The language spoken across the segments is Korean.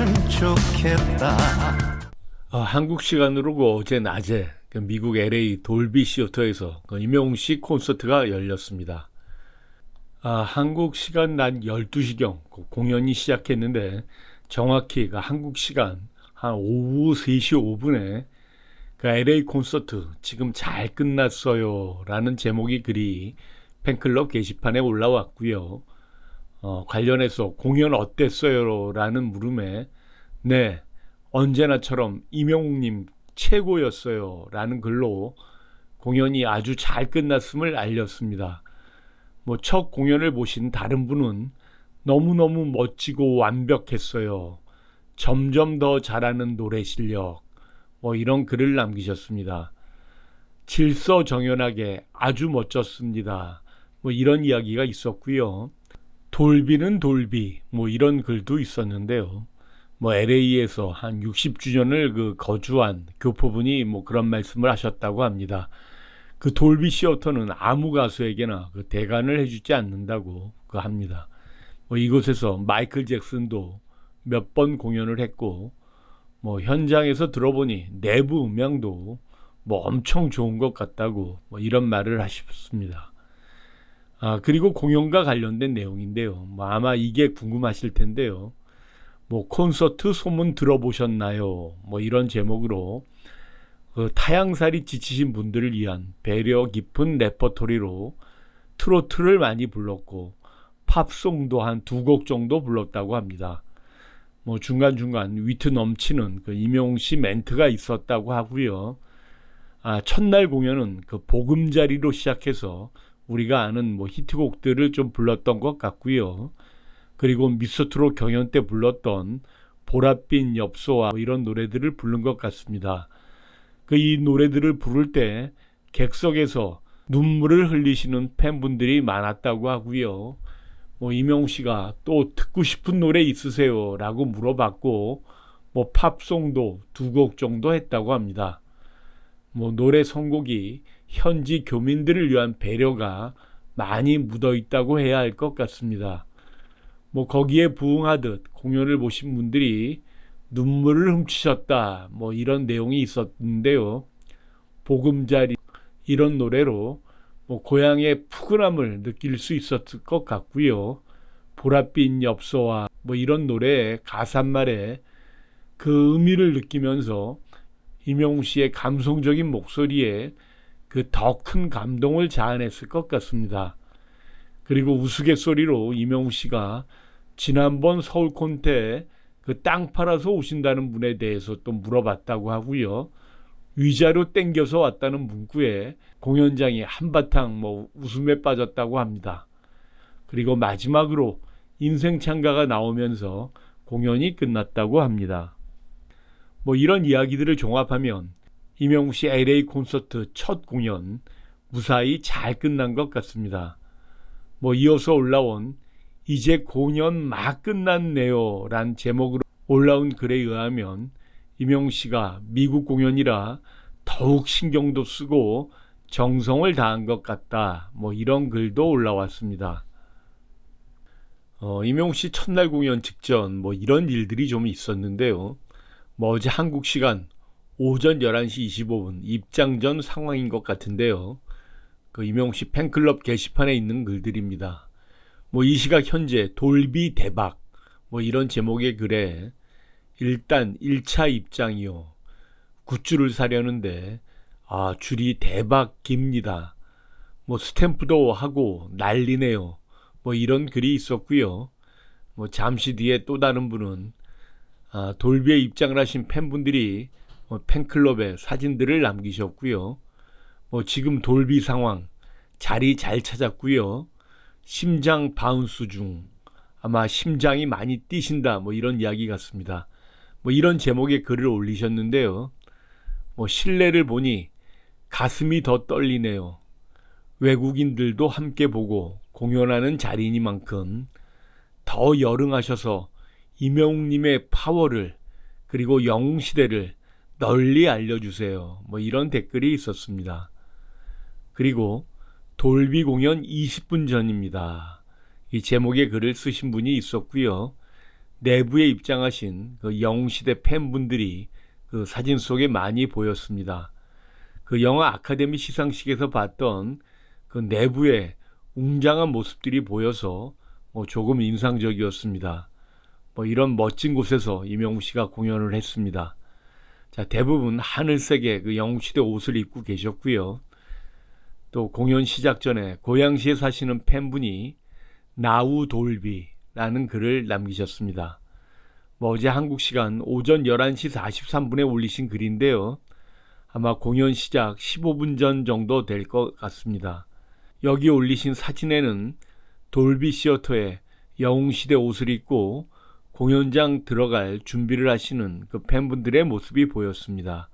있었으면 좋겠다 어, 한국 시간으로 그 어제 낮에 그 미국 LA 돌비 시어터에서 그 임영웅 씨 콘서트가 열렸습니다. 아, 한국 시간 낮 12시경 그 공연이 시작했는데 정확히 그 한국 시간 한 오후 3시 5분에 그 LA 콘서트 지금 잘 끝났어요 라는 제목이 글이 팬클럽 게시판에 올라왔고요. 어, 관련해서 공연 어땠어요? 라는 물음에 네, 언제나처럼 이명웅님 최고였어요. 라는 글로 공연이 아주 잘 끝났음을 알렸습니다. 뭐 첫 공연을 보신 다른 분은 너무너무 멋지고 완벽했어요. 점점 더 잘하는 노래 실력. 뭐 이런 글을 남기셨습니다. 질서정연하게 아주 멋졌습니다. 뭐 이런 이야기가 있었고요. 돌비는 돌비 뭐 이런 글도 있었는데요. 뭐 LA에서 한 60주년을 그 거주한 교포분이 뭐 그런 말씀을 하셨다고 합니다. 그 돌비 시어터는 아무 가수에게나 그 대관을 해주지 않는다고 그 합니다. 뭐 이곳에서 마이클 잭슨도 몇 번 공연을 했고 뭐 현장에서 들어보니 내부 음향도 뭐 엄청 좋은 것 같다고 뭐 이런 말을 하셨습니다. 아 그리고 공연과 관련된 내용인데요. 뭐 아마 이게 궁금하실 텐데요. 뭐 콘서트 소문 들어보셨나요? 뭐 이런 제목으로 그 타향살이 지치신 분들을 위한 배려 깊은 레퍼토리로 트로트를 많이 불렀고 팝송도 한 두 곡 정도 불렀다고 합니다. 뭐 중간중간 위트 넘치는 그 임영웅 씨 멘트가 있었다고 하고요. 아, 첫날 공연은 그 보금자리로 시작해서 우리가 아는 뭐 히트곡들을 좀 불렀던 것 같고요. 그리고 미스트로 경연 때 불렀던 보랏빛 엽서와 뭐 이런 노래들을 부른 것 같습니다. 그 이 노래들을 부를 때 객석에서 눈물을 흘리시는 팬분들이 많았다고 하고요. 뭐 이명우 씨가 또 듣고 싶은 노래 있으세요?라고 물어봤고 뭐 팝송도 두 곡 정도 했다고 합니다. 뭐 노래 선곡이 현지 교민들을 위한 배려가 많이 묻어 있다고 해야 할 것 같습니다. 뭐 거기에 부응하듯 공연을 보신 분들이 눈물을 훔치셨다 뭐 이런 내용이 있었는데요. 보금자리 이런 노래로 뭐 고향의 푸근함을 느낄 수 있었을 것 같고요. 보랏빛 엽서와 뭐 이런 노래의 가사말에 그 의미를 느끼면서 임영웅 씨의 감성적인 목소리에 그 더 큰 감동을 자아냈을 것 같습니다. 그리고 우스갯소리로 임영웅 씨가 지난번 서울 콘테에 그 땅 팔아서 오신다는 분에 대해서 또 물어봤다고 하고요. 위자료 땡겨서 왔다는 문구에 공연장이 한바탕 뭐 웃음에 빠졌다고 합니다. 그리고 마지막으로 인생 창가가 나오면서 공연이 끝났다고 합니다. 뭐 이런 이야기들을 종합하면 이명우 씨 LA 콘서트 첫 공연 무사히 잘 끝난 것 같습니다. 뭐 이어서 올라온 이제 공연 막 끝났네요 란 제목으로 올라온 글에 의하면 임영 씨가 미국 공연이라 더욱 신경도 쓰고 정성을 다한 것 같다. 뭐 이런 글도 올라왔습니다. 어, 임영 씨 첫날 공연 직전 뭐 이런 일들이 좀 있었는데요. 뭐 어제 한국 시간 오전 11시 25분 입장 전 상황인 것 같은데요. 그 임영 씨 팬클럽 게시판에 있는 글들입니다. 뭐 이 시각 현재 돌비 대박 뭐 이런 제목의 글에 일단 1차 입장이요. 굿즈를 사려는데 아 줄이 대박 깁니다. 뭐 스탬프도 하고 난리네요. 뭐 이런 글이 있었고요. 뭐 잠시 뒤에 또 다른 분은 아, 돌비에 입장을 하신 팬분들이 뭐 팬클럽에 사진들을 남기셨고요. 뭐 지금 돌비 상황 자리 잘 찾았고요. 심장 바운스 중 아마 심장이 많이 뛰신다 뭐 이런 이야기 같습니다. 뭐 이런 제목의 글을 올리셨는데요. 뭐 실내를 보니 가슴이 더 떨리네요. 외국인들도 함께 보고 공연하는 자리니만큼 더 열응하셔서 이명웅님의 파워를 그리고 영웅시대를 널리 알려주세요. 뭐 이런 댓글이 있었습니다. 그리고 돌비 공연 20분 전입니다. 이 제목의 글을 쓰신 분이 있었고요. 내부에 입장하신 그 영웅시대 팬분들이 그 사진 속에 많이 보였습니다. 그 영화 아카데미 시상식에서 봤던 그 내부의 웅장한 모습들이 보여서 뭐 조금 인상적이었습니다. 뭐 이런 멋진 곳에서 이명우 씨가 공연을 했습니다. 자, 대부분 하늘색의 그 영웅시대 옷을 입고 계셨고요. 또 공연 시작 전에 고양시에 사시는 팬분이 나우 돌비라는 글을 남기셨습니다. 뭐 어제 한국 시간 오전 11시 43분에 올리신 글인데요. 아마 공연 시작 15분 전 정도 될 것 같습니다. 여기 올리신 사진에는 돌비 시어터에 영웅시대 옷을 입고 공연장 들어갈 준비를 하시는 그 팬분들의 모습이 보였습니다.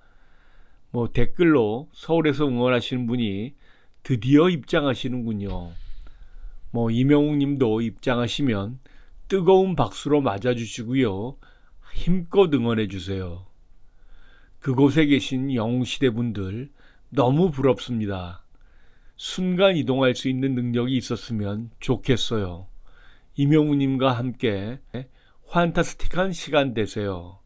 뭐 댓글로 서울에서 응원하시는 분이 드디어 입장하시는군요. 뭐 이명웅 님도 입장하시면 뜨거운 박수로 맞아주시고요. 힘껏 응원해 주세요. 그곳에 계신 영웅시대 분들 너무 부럽습니다. 순간 이동할 수 있는 능력이 있었으면 좋겠어요. 이명우님과 함께 환타스틱한 시간 되세요.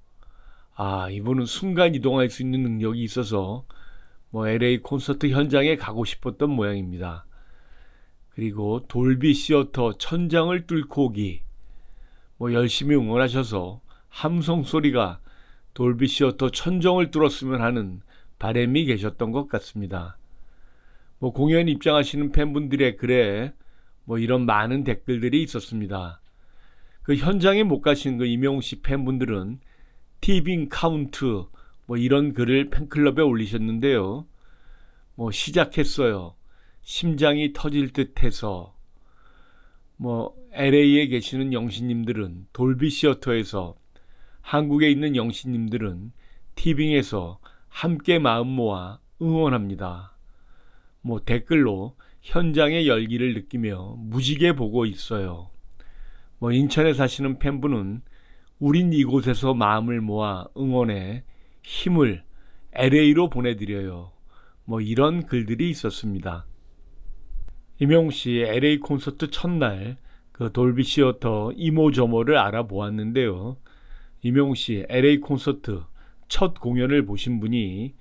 아, 이분은 순간 이동할 수 있는 능력이 있어서 뭐 LA 콘서트 현장에 가고 싶었던 모양입니다. 그리고 돌비 시어터 천장을 뚫고 오기. 뭐 열심히 응원하셔서 함성 소리가 돌비 시어터 천정을 뚫었으면 하는 바람이 계셨던 것 같습니다. 뭐 공연 입장하시는 팬분들의 글에 뭐 이런 많은 댓글들이 있었습니다. 그 현장에 못 가신 그 이명웅 씨 팬분들은 티빙 카운트 뭐 이런 글을 팬클럽에 올리셨는데요. 뭐 시작했어요. 심장이 터질 듯해서 뭐 LA에 계시는 영신님들은 돌비 시어터에서 한국에 있는 영신님들은 티빙에서 함께 마음 모아 응원합니다. 뭐 댓글로 현장의 열기를 느끼며 무지개 보고 있어요. 뭐 인천에 사시는 팬분은 우린 이곳에서 마음을 모아 응원해 힘을 LA로 보내드려요. 뭐 이런 글들이 있었습니다. 임영웅 씨 LA 콘서트 첫날 그 돌비 시어터 이모저모를 알아보았는데요. 임영웅 씨 LA 콘서트 첫 공연을 보신 분이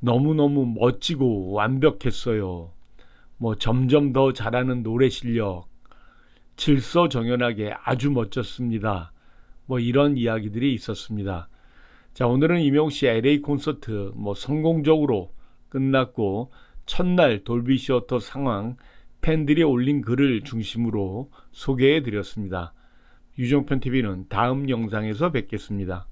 너무너무 멋지고 완벽했어요. 뭐 점점 더 잘하는 노래 실력, 질서정연하게 아주 멋졌습니다. 뭐 이런 이야기들이 있었습니다. 자, 오늘은 임영웅 씨 LA 콘서트 뭐 성공적으로 끝났고 첫날 돌비 시어터 상황 팬들이 올린 글을 중심으로 소개해 드렸습니다. 유종편 TV는 다음 영상에서 뵙겠습니다.